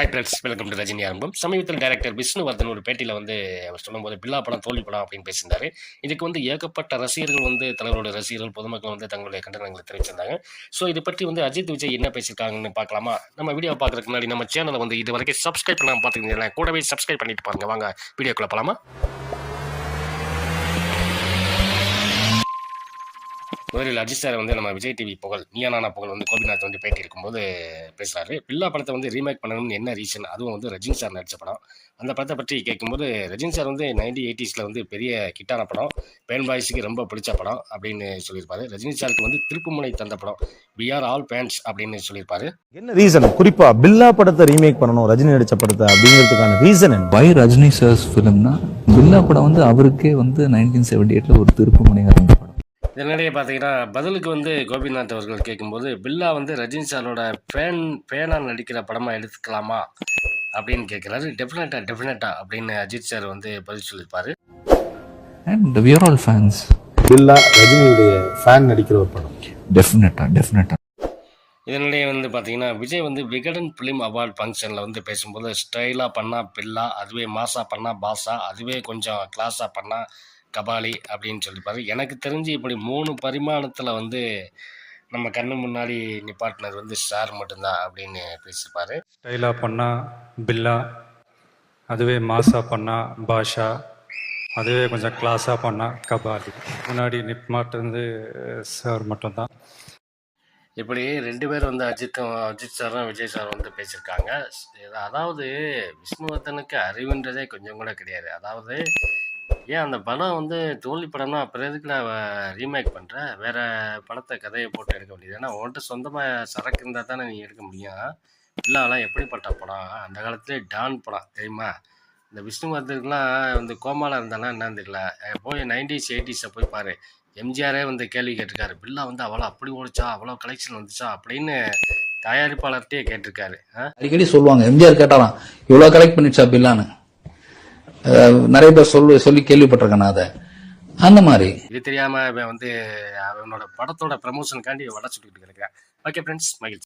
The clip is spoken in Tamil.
Hi friends welcome to Rajini ஆரம்பம் சமீபத்தில் டைரக்டர் விஷ்ணுவர்தன் ஒரு பேட்டியில் வந்து அவர் சொல்லும்போது பில்லா படம் தோல்வி படம் அப்படின்னு பேசியிருந்தாரு. இதுக்கு வந்து ஏகப்பட்ட ரசிகர்கள் வந்து தலைவரோட ரசிகர்கள் பொதுமக்கள் வந்து தங்களுடைய கண்டனங்களை தெரிவிச்சிருந்தாங்க. ஸோ இது பற்றி வந்து அஜித் விஜய் என்ன பேசியிருக்காங்கன்னு பார்க்கலாமா? நம்ம வீடியோ பார்க்கறதுக்கு முன்னாடி நம்ம சேனலை வந்து இது வரைக்கும் சப்ஸ்கிரைப் பண்ணாமல் பார்த்துருந்தீங்களா கூடவே சப்ஸ்கிரைப் பண்ணிட்டு பாருங்க. வாங்க வீடியோக்குள்ள போகலாமா முதலில் அஜித் சார் வந்து நம்ம விஜய் டிவி புகழ் நீயானா புகழ் வந்து கோபிநாத் வந்து பேட்டி இருக்கும்போது பேசுறாரு. பில்லா படத்தை வந்து ரீமேக் பண்ணணும்னு என்ன ரீசன் அதுவும் வந்து ரஜினி சார் நடிச்ச படம். அந்த படத்தை பற்றி கேட்கும்போது ரஜினி சார் வந்து நைன்டி எயிட்டிஸில் வந்து பெரிய கிட்டான படம் பேன் பாய்ஸுக்கு ரொம்ப பிடிச்ச படம் அப்படின்னு சொல்லியிருப்பாரு. ரஜினி சாருக்கு வந்து திருப்புமுனை தந்த படம் வி ஆர் ஆல் பேன்ஸ் அப்படின்னு சொல்லியிருப்பாரு. என்ன ரீசன் குறிப்பா பில்லா படத்தை ரீமேக் பண்ணணும் ரஜினி நடிச்ச படத்தை அப்படிங்கிறதுக்கான ரீசன் பை ரஜினி சார்ஸ் ஃபிலிம்னா பில்லா படம் வந்து அவருக்கே வந்து நைன்டீன் செவன்டி எயிட்ல ஒரு திருப்புமுனையாக இருந்த படம் இதனிடையே பார்த்தீங்கன்னா பதிலுக்கு வந்து கோபிநாத் அவர்கள் கேட்கும்போது பில்லா வந்து ரஜினி சாரோட ஃபேன் ஃபேனாக நடிக்கிற படமாக எடுத்துக்கலாமா அப்படின்னு கேட்குறாரு டெஃபினட்டா டெஃபினட்டா அப்படின்னு அஜித் சார் வந்து பதில் சொல்லியிருப்பாரு and we are all fans Billa ரஜினியுடைய fan நடிக்கிற ஒரு படம். டெஃபினட்டா டெஃபினட்டா இதனிடையே வந்து பார்த்தீங்கன்னா விஜய் வந்து விகடன் ஃபிலிம் அவார்ட் ஃபங்க்ஷனில் வந்து பேசும்போது ஸ்டைலாக பண்ணால் பில்லா அதுவே மாசா பண்ணால் பாசா அதுவே கொஞ்சம் கிளாஸாக பண்ணால் கபாலி அப்படின்னு சொல்லியிருப்பாரு எனக்கு தெரிஞ்சு இப்படி மூணு பரிமாணத்தில் வந்து நம்ம கண்ணு முன்னாடி நிப்பாட்டினது வந்து சார் மட்டும்தான் அப்படின்னு பேசியிருப்பாரு ஸ்டைலாக பண்ணால் பில்லா அதுவே மாஸாக பண்ணால் பாஷா அதுவே கொஞ்சம் கிளாஸாக பண்ணால் கபாலி. முன்னாடி நிப்மாட் வந்து சார் மட்டும்தான். இப்படி ரெண்டு பேர் வந்து அஜித்தும் அஜித் சாரும் விஜய் சாரும் வந்து பேசியிருக்காங்க. அதாவது விஷ்ணுவர்தனுக்கு அறிவுன்றதே கொஞ்சம் கூட கிடையாது. அதாவது ஏன் அந்த படம் வந்து தோல்வி படம்னா அப்புறம் எதுக்குல ரீமேக் பண்ணுற வேற படத்தை கதையை போட்டு எடுக்க முடியுது ஏன்னா உன்கிட்ட சொந்தமாக சரக்கு இருந்தால் தானே நீ எடுக்க முடியும். இல்லாலாம் எப்படிப்பட்ட படம்? அந்த காலத்துலேயே டான் படம் தெரியுமா? இந்த விஷ்ணுவர்தனுக்குலாம் வந்து கோமால இருந்தாலாம் என்னன்னு தெரியல. போய் நைன்டிஸ் எயிட்டிஸை போய் பாரு. எம்ஜிஆரே வந்து கேள்வி கேட்டிருக்காரு. பில்லா வந்து அவ்வளோ அப்படி ஓடிச்சா? அவ்வளோ கலெக்ஷன் வந்துச்சா? அப்படின்னு தயாரிப்பாளர்கிட்டயே கேட்டிருக்காரு. ஆ? அடிக்கடி சொல்லுவாங்க. எம்ஜிஆர் கேட்டாலாம் இவ்வளோ கலெக்ட் பண்ணிடுச்சா பில்லான்னு நிறைய பேர் சொல்லு சொல்லி கேள்விப்பட்டிருக்கேன் நான் அதை. அந்த மாதிரி. இது தெரியாம வந்து அவனோட படத்தோட ப்ரமோஷனுக்காண்டி வளர்ச்சிட்டு இருக்கேன். ஓகே ஃப்ரெண்ட்ஸ் மகிழ்ச்சி.